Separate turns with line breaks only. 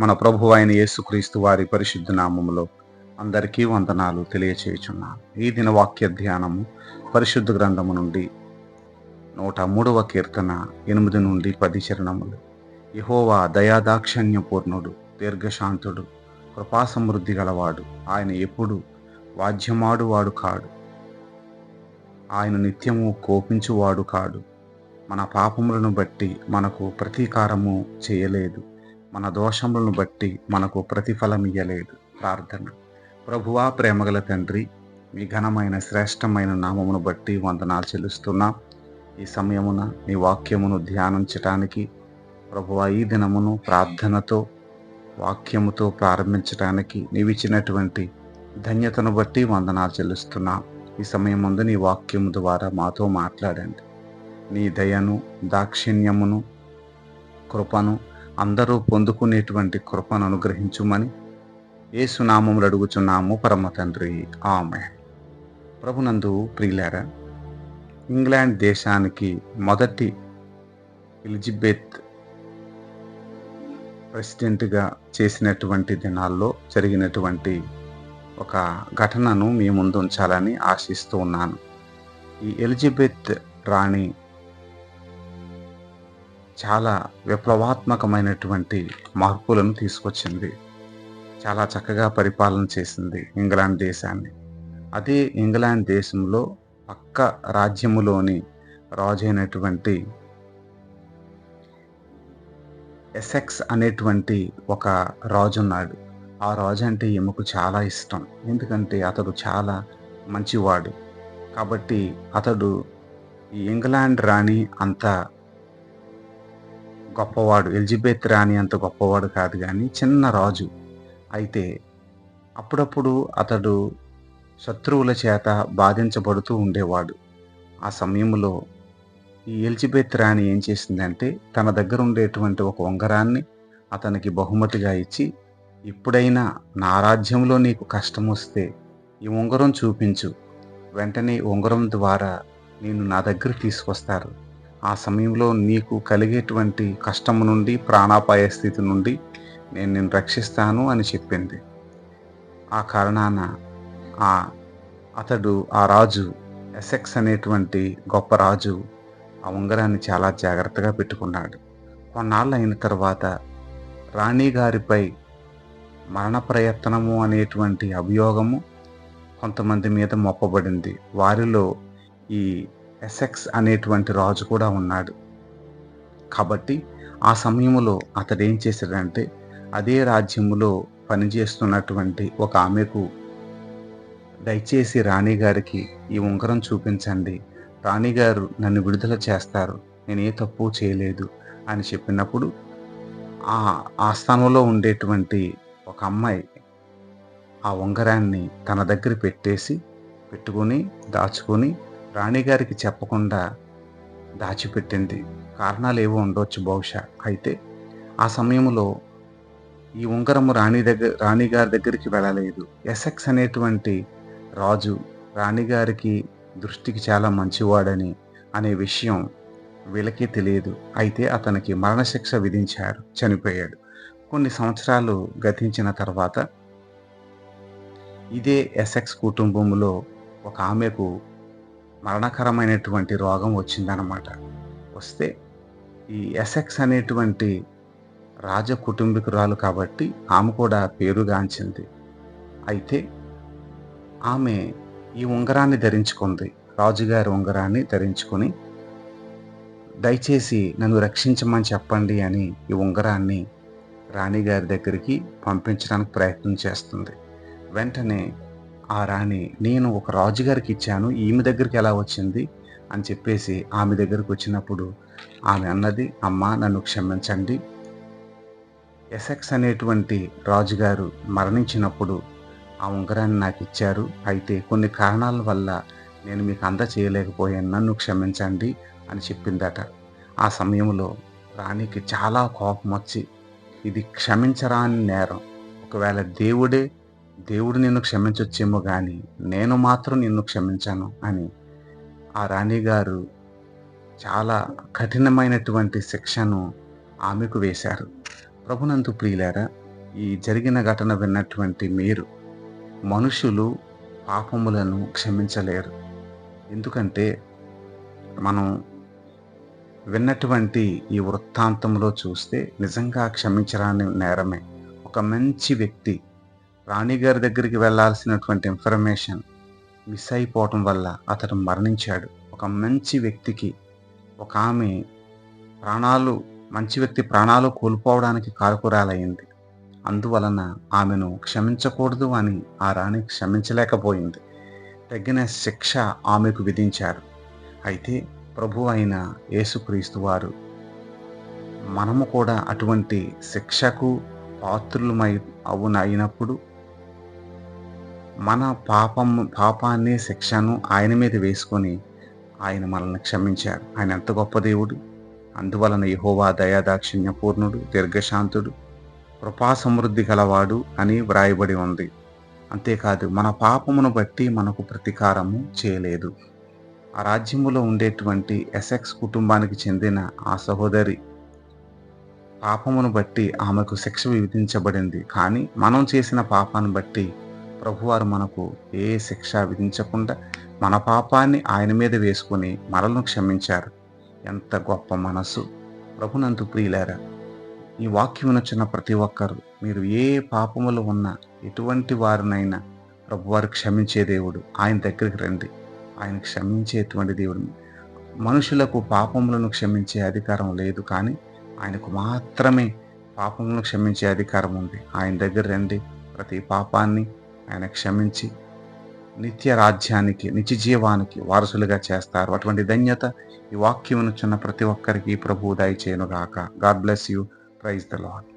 మన ప్రభు అయిన యేసుక్రీస్తు వారి పరిశుద్ధ నామములో అందరికీ వందనాలు తెలియచేయుచున్నాను. ఈ దిన వాక్య ధ్యానము పరిశుద్ధ గ్రంథము నుండి నూట మూడవ కీర్తన ఎనిమిది నుండి పది చరణములు. యహోవా దయాదాక్షణ్యపూర్ణుడు దీర్ఘశాంతుడు కృపా సమృద్ధి గలవాడు. ఆయన ఎప్పుడు వాద్యమాడువాడు కాడు. ఆయన నిత్యము కోపించువాడు కాడు. మన పాపములను బట్టి మనకు ప్రతీకారము చేయలేదు. మన దోషములను బట్టి మనకు ప్రతిఫలం ఇయ్యలేదు. ప్రార్థన. ప్రభువా ప్రేమగల తండ్రి మీ ఘనమైన శ్రేష్టమైన నామమును బట్టి వందనాలు చెల్లిస్తున్నాం. ఈ సమయమున నీ వాక్యమును ధ్యానించటానికి ప్రభువా ఈ దినమును ప్రార్థనతో వాక్యముతో ప్రారంభించడానికి నీవిచ్చినటువంటి ధన్యతను బట్టి వందనాలు చెల్లిస్తున్నాం. ఈ సమయం ముందు నీ వాక్యము ద్వారా మాతో మాట్లాడండి. నీ దయను దాక్షిణ్యమును కృపను అందరూ పొందుకునేటువంటి కృపను అనుగ్రహించుమని ఏసునామములు అడుగుచున్నాము పరమ తండ్రి. ఆమె ప్రభునందు ప్రియులారా ఇంగ్లాండ్ దేశానికి మొదటి ఎలిజబెత్ ప్రెసిడెంట్గా చేసినటువంటి దినాల్లో జరిగినటువంటి ఒక ఘటనను మీ ముందు ఉంచాలని ఆశిస్తూ ఉన్నాను. ఈ ఎలిజబెత్ రాణి చాలా విప్లవాత్మకమైనటువంటి మార్పులను తీసుకొచ్చింది. చాలా చక్కగా పరిపాలన చేసింది ఇంగ్లాండ్ దేశాన్ని. అదే ఇంగ్లాండ్ దేశంలో పక్క రాజ్యములోని రాజు అయినటువంటి ఎసెక్స్ అనేటువంటి ఒక రాజు ఉన్నాడు. ఆ రాజు అంటే ఈమెకు చాలా ఇష్టం. ఎందుకంటే అతడు చాలా మంచివాడు. కాబట్టి అతడు ఈ ఇంగ్లాండ్ రాణి అంత గొప్పవాడు ఎలిజబెత్ రాణి అంత గొప్పవాడు కాదు కానీ చిన్న రాజు. అయితే అప్పుడప్పుడు అతడు శత్రువుల చేత బాధించబడుతూ ఉండేవాడు. ఆ సమయంలో ఈ ఎలిజబెత్ రాణి ఏం చేసిందంటే తన దగ్గర ఉండేటువంటి ఒక ఉంగరాన్ని అతనికి బహుమతిగా ఇచ్చి ఇప్పుడైనా నా రాజ్యంలో నీకు కష్టం వస్తే ఈ ఉంగరం చూపించు. వెంటనే ఉంగరం ద్వారా నేను నా దగ్గర తీసుకొస్తారు. ఆ సమయంలో నీకు కలిగేటువంటి కష్టము నుండి ప్రాణాపాయ స్థితి నుండి నేను నిన్ను రక్షిస్తాను అని చెప్పింది. ఆ కారణాన ఆ అతడు ఆ రాజు ఎసెక్స్ అనేటువంటి గొప్ప రాజు ఆ ఉంగరాన్ని చాలా జాగ్రత్తగా పెట్టుకున్నాడు. కొన్నాళ్ళు అయిన తర్వాత రాణి గారిపై మరణ ప్రయత్నము అనేటువంటి అభియోగము కొంతమంది మీద మొప్పబడింది వారిలో ఈ ఎసెక్స్ అనేటువంటి రాజు కూడా ఉన్నాడు. కాబట్టి ఆ సమయంలో అతడు ఏం చేశాడంటే అదే రాజ్యములో పనిచేస్తున్నటువంటి ఒక ఆమెకు దయచేసి రాణిగారికి ఈ ఉంగరం చూపించండి. రాణిగారు నన్ను విడుదల చేస్తారు. నేను ఏ తప్పు చేయలేదు అని చెప్పినప్పుడు ఆ ఆస్థానంలో ఉండేటువంటి ఒక అమ్మాయి ఆ ఉంగరాన్ని తన దగ్గర పెట్టేసి పెట్టుకొని దాచుకొని రాణిగారికి చెప్పకుండా దాచిపెట్టింది. కారణాలు ఏవో ఉండవచ్చు బహుశా. అయితే ఆ సమయంలో ఈ ఉంగరము రాణి దగ్గర రాణిగారి దగ్గరికి వెళ్ళలేదు. ఎస్ఎక్స్ అనేటువంటి రాజు రాణిగారికి దృష్టికి చాలా మంచివాడని అనే విషయం వీళ్ళకి తెలియదు. అయితే అతనికి మరణశిక్ష విధించారు. చనిపోయాడు. కొన్ని సంవత్సరాలు గతించిన తర్వాత ఇదే ఎస్ఎక్స్ కుటుంబంలో ఒక ఆమెకు మరణకరమైనటువంటి రోగం వచ్చిందనమాట వస్తే ఈ ఎస్ఎక్స్ అనేటువంటి రాజ కుటుంబీకురాలు కాబట్టి ఆమె కూడా పేరుగాంచింది. అయితే ఆమె ఈ ఉంగరాన్ని ధరించుకుంది. రాజుగారి ఉంగరాన్ని ధరించుకొని దయచేసి నన్ను రక్షించమని చెప్పండి అని ఈ ఉంగరాన్ని రాణిగారి దగ్గరికి పంపించడానికి ప్రయత్నం చేస్తుంది. వెంటనే ఆ రాణి నేను ఒక రాజుగారికి ఇచ్చాను ఈమె దగ్గరికి ఎలా వచ్చింది? అని చెప్పేసి ఆమె దగ్గరికి వచ్చినప్పుడు ఆమె అన్నది అమ్మ నన్ను క్షమించండి. ఎసెక్స్ అనేటువంటి రాజుగారు మరణించినప్పుడు ఆ ఉంగరాన్ని నాకు ఇచ్చారు. అయితే కొన్ని కారణాల వల్ల నేను మీకు అంద చేయలేకపోయాను నన్ను క్షమించండి అని చెప్పిందట. ఆ సమయంలో రాణికి చాలా కోపం వచ్చి ఇది క్షమించరాని నేరం. ఒకవేళ దేవుడే దేవుడు నిన్ను క్షమించొచ్చేమో కానీ నేను మాత్రం నిన్ను క్షమించాను అని ఆ రాణిగారు చాలా కఠినమైనటువంటి శిక్షను ఆమెకు వేశారు. ప్రభునందు ప్రియులారా ఈ జరిగిన ఘటన విన్నటువంటి మీరు మనుషులు పాపములను క్షమించలేరు. ఎందుకంటే మనం విన్నటువంటి ఈ వృత్తాంతంలో చూస్తే నిజంగా క్షమించరాని నేరమే. ఒక మంచి వ్యక్తి రాణిగారి దగ్గరికి వెళ్ళాల్సినటువంటి ఇన్ఫర్మేషన్ మిస్ అయిపోవటం వల్ల అతడు మరణించాడు. ఒక మంచి వ్యక్తికి ఒక ఆమె ప్రాణాలు మంచి వ్యక్తి ప్రాణాలు కోల్పోవడానికి కారకురాలయ్యింది అందువలన ఆమెను క్షమించకూడదు అని ఆ రాణి క్షమించలేకపోయింది. తగిన శిక్ష ఆమెకు విధించారు. అయితే ప్రభు అయిన యేసుక్రీస్తు వారు మనము కూడా అటువంటి శిక్షకు పాత్రులమై అవును అయినప్పుడు మన పాపం పాపాన్ని శిక్షను ఆయన మీద వేసుకొని ఆయన మనల్ని క్షమించారు ఆయన ఎంత గొప్ప దేవుడు. అందువలన యహోవా దయాదాక్షిణ్య పూర్ణుడు దీర్ఘశాంతుడు కృపా సమృద్ధి గలవాడు అని వ్రాయబడి ఉంది. అంతేకాదు మన పాపమును బట్టి మనకు ప్రతీకారము చేయలేదు. ఆ రాజ్యములో ఉండేటువంటి ఎస్ఎక్స్ కుటుంబానికి చెందిన ఆ సహోదరి పాపమును బట్టి ఆమెకు శిక్ష విధించబడింది. కానీ మనం చేసిన పాపాన్ని బట్టి ప్రభువారు మనకు ఏ శిక్ష విధించకుండా మన పాపాన్ని ఆయన మీద వేసుకుని మనలను క్షమించారు. ఎంత గొప్ప మనసు. ప్రభునందు ప్రియులారా ఈ వాక్యం నచ్చిన ప్రతి ఒక్కరు మీరు ఏ పాపములు ఉన్నా ఎటువంటి వారినైనా ప్రభువారు క్షమించే దేవుడు ఆయన దగ్గరికి రండి. ఆయన క్షమించేటువంటి దేవుడు. మనుషులకు పాపములను క్షమించే అధికారం లేదు కానీ ఆయనకు మాత్రమే పాపములను క్షమించే అధికారం ఉంది. ఆయన దగ్గర రండి. ప్రతి పాపాన్ని ఆయన క్షమించి నిత్య రాజ్యానికి నిత్య జీవానికి వారసులుగా చేస్తారు. అటువంటి ధన్యత ఈ వాక్యమును చిన్న ప్రతి ఒక్కరికి ప్రభు దయచేయను గాక God bless you praise the Lord